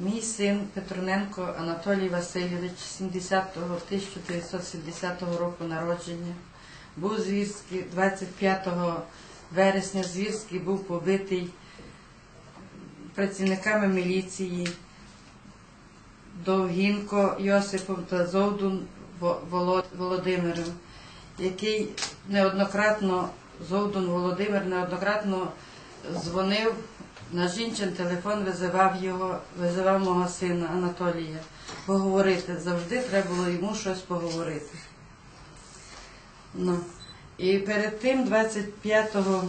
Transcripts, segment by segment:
Мій син Петроненко Анатолій Васильович 70-го, 1970 року народження. Був звірський 25 вересня звірський був побитий працівниками міліції Довгінко Йосипом та Зовдун Володимиром, який неоднократно Зовдун Володимир неоднократно дзвонив на жінчин телефон, визивав його, визивав мого сина Анатолія поговорити. Завжди треба було йому щось поговорити. Ну. І перед тим 25-го,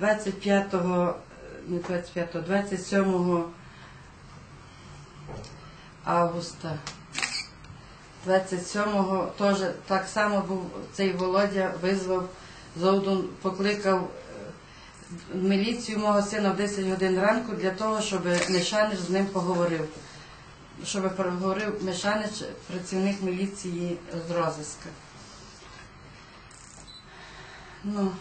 25-го, не 25-го, 27 августа. 27-го теж так само був цей Володя визвав Зовдун, покликав е, міліцію мого сина в 10 годин ранку для того, щоб Мишанич з ним поговорив. Щоб поговорив Мишанич, працівник міліції з розиска. Ну,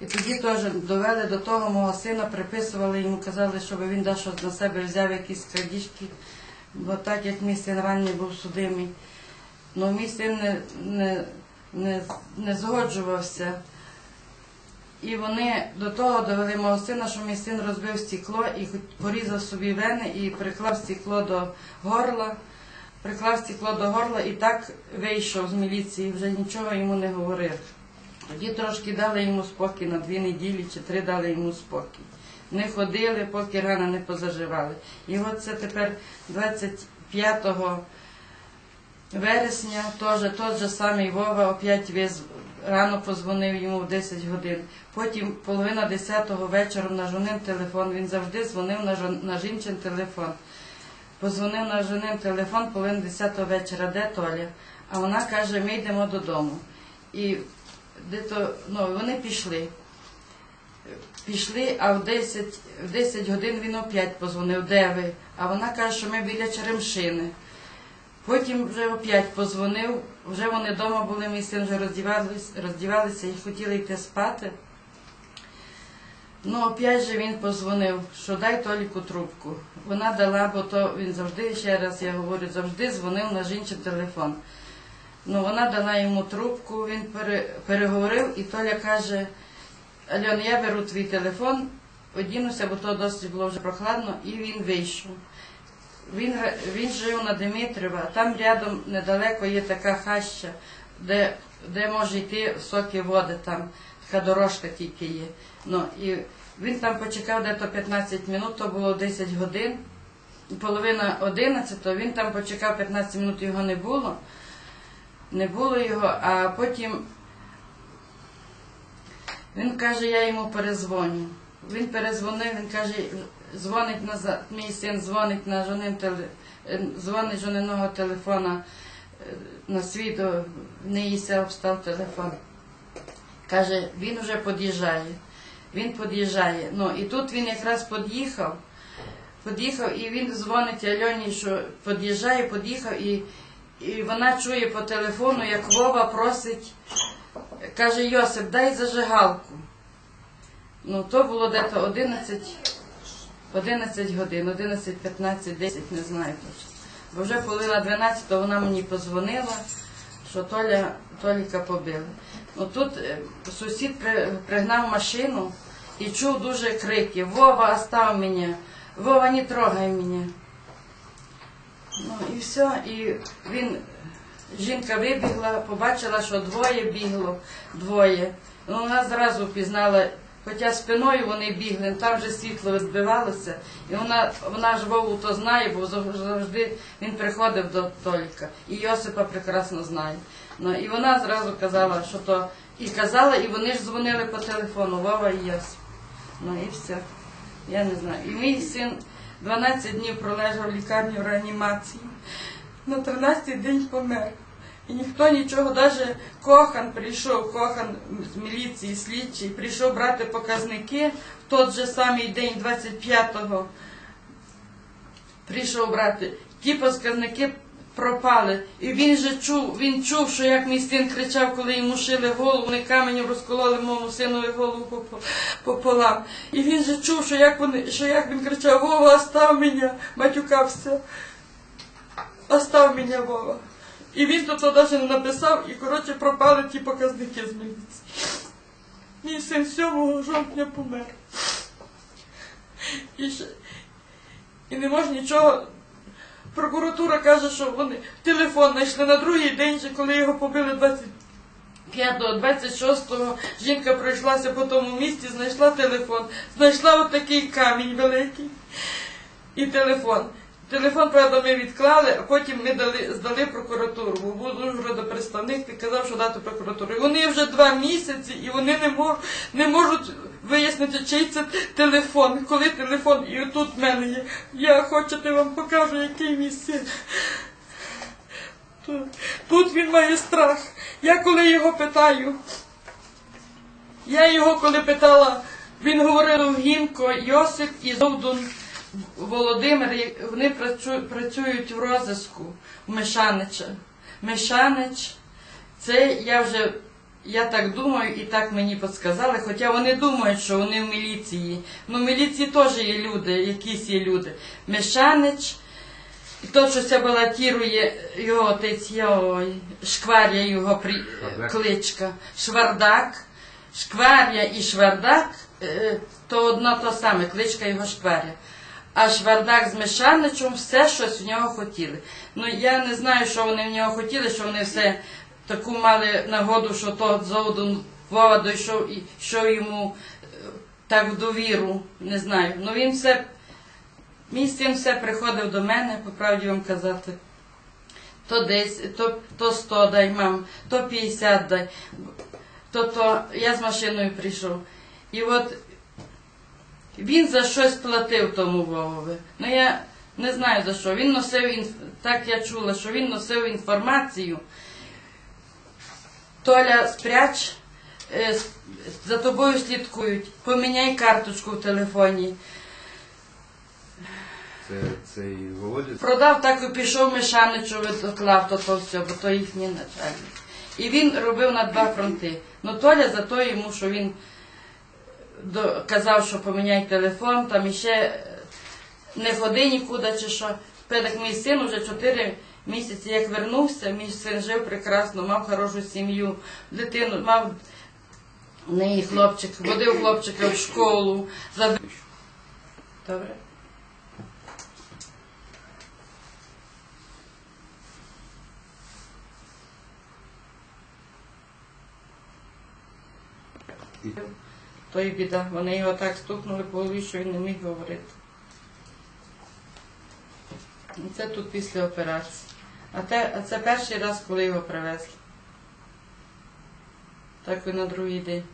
і тоді теж довели до того мого сина, приписували йому, казали, щоб він да, на себе взяв якісь крадіжки, бо так як мій син ранній був судимий. Ну, мій син не, не, не, не згоджувався. І вони до того довели мого сина, що мій син розбив стекло і порізав собі вени і приклав стекло до горла, приклав стекло до горла і так вийшов з міліції, вже нічого йому не говорив. Тоді трошки дали йому спокій на дві неділі чи три дали йому спокій. Не ходили, поки рана не позаживали. І от це тепер 25 вересня, теж тот же самий Вова опять віз, рано позвонив йому в 10 годин. Потім половина 10-го вечора на жонин телефон. Він завжди дзвонив на, жон, на жінчин телефон. Позвонив на жонин телефон половина 10-го вечора, де Толя? А вона каже, ми йдемо додому. І де то, ну, вони пішли. Пішли, а в 10, в 10 годин він опять позвонив, де ви? А вона каже, що ми біля Черемшини. Потім вже опять позвонив, вже вони вдома були, мій син вже роздівались, роздівалися і хотіли йти спати. Ну, опять же він позвонив, що дай Толіку трубку. Вона дала, бо то він завжди, ще раз я говорю, завжди дзвонив на жінчин телефон. Ну, вона дала йому трубку, він пере, переговорив, і Толя каже, Альон, я беру твій телефон, одінуся, бо то досить було вже прохладно, і він вийшов. Він, він жив на Димитрова, там рядом недалеко є така хаща, де, де може йти соки води, там така дорожка тільки є. Ну, і він там почекав дето 15 минут, то було 10 годин, половина 11, він там почекав 15 минут, його не було. Не було його, а потім він каже, я йому перезвоню. Він перезвонив, він каже, дзвонить назад, мій син дзвонить на жонин е, дзвонить жониного телефона е, на свій, до в неї ся обстав телефон. Каже, він вже під'їжджає. Він під'їжджає. Ну і тут він якраз під'їхав, під'їхав, і він дзвонить Альоні, що під'їжджає, під'їхав, і, і вона чує по телефону, як Вова просить, каже Йосип, дай зажигалку. Ну, то було десь 11, 11 годин, 11, 15, 10, не знаю точно. Бо вже полила 12, то вона мені позвонила, що Толя, Толіка побили. Ну, тут е, сусід пригнав машину і чув дуже крики Вова, остав мене, Вова, не трогай мене. Ну і все, і він, жінка вибігла, побачила, що двоє бігло, двоє. Ну, вона зразу впізнала, хоча спиною вони бігли, там вже світло відбивалося, і вона, вона ж Вову то знає, бо завжди він приходив до Толіка. І Йосипа прекрасно знає. Ну, і вона зразу казала, що то. І казала, і вони ж дзвонили по телефону, Вова і Йосип. Ну і все. Я не знаю. І мій син 12 днів пролежав в лікарні в реанімації. На 13-й день помер. І ніхто нічого, навіть кохан прийшов, кохан з міліції, слідчий, прийшов брати показники в той же самий день, 25-го. Прийшов брати. Ті показники пропали. І він же чув, він чув, що як мій син кричав, коли йому шили голову, вони каменем розкололи моєму синові голову попо- пополам. І він же чув, що як вони, що як він кричав, Вова, остав мене, матюкався. Остав мене, Вова. І він тут навіть не написав, і коротше пропали ті показники з міліції. Мій син 7 жовтня помер. І, ще, і не може нічого. Прокуратура каже, що вони телефон знайшли на другий день, коли його побили 25-го, 26-го. Жінка пройшлася по тому місці, знайшла телефон, знайшла отакий камінь великий і телефон. Телефон, правда, ми відклали, а потім ми дали, здали прокуратуру. Був Ужгорода представник казав, що дати прокуратуру. І вони вже два місяці, і вони не, мож, не можуть вияснити, чий це телефон. Коли телефон, і отут в мене є. Я хочете вам покажу, який мій. Тут, тут він має страх. Я коли його питаю, я його коли питала, він говорив Гінко, Йосип і Зовдун Володимир, вони працюють в розиску в Мешанича. Мешанич, це я вже, я так думаю, і так мені підсказали, хоча вони думають, що вони в міліції. Ну, в міліції теж є люди, якісь є люди. Мешанич, і то, що це балотірує його отець, ой, шкваря його при... Кличка, Швардак, Шкваря і Швардак, е, то одно то саме, кличка його Шкваря. А Швардак з Мешаничем все щось в нього хотіли. Ну я не знаю, що вони в нього хотіли, що вони все таку мали нагоду, що то Зовдун Вова дійшов і що йому е, так в довіру, не знаю. Ну він все, мій син все приходив до мене, по правді вам казати. То десь, то, то 100 дай, мам, то 50 дай. То, то я з машиною прийшов. І от він за щось платив тому Вовові. Ну я не знаю за що. Він носив інф... так я чула, що він носив інформацію. Толя, спряч, е, за тобою слідкують, поміняй карточку в телефоні. Це цей Володя. Продав так і пішов Мишаничу, доклав то, то все, бо то їхній начальник. І він робив на два фронти. Ну Толя за то йому, що він казав, що поміняй телефон, там іще е, не ходи нікуди чи що. Тепер мій син вже чотири місяці, як вернувся, мій син жив прекрасно, мав хорошу сім'ю, дитину, мав неї хлопчик, водив хлопчика в школу. Зав... Добре. І То й біда. Вони його так стукнули по голові, що він не міг говорити. І це тут після операції. А, те, а це перший раз, коли його привезли. Так і на другий день.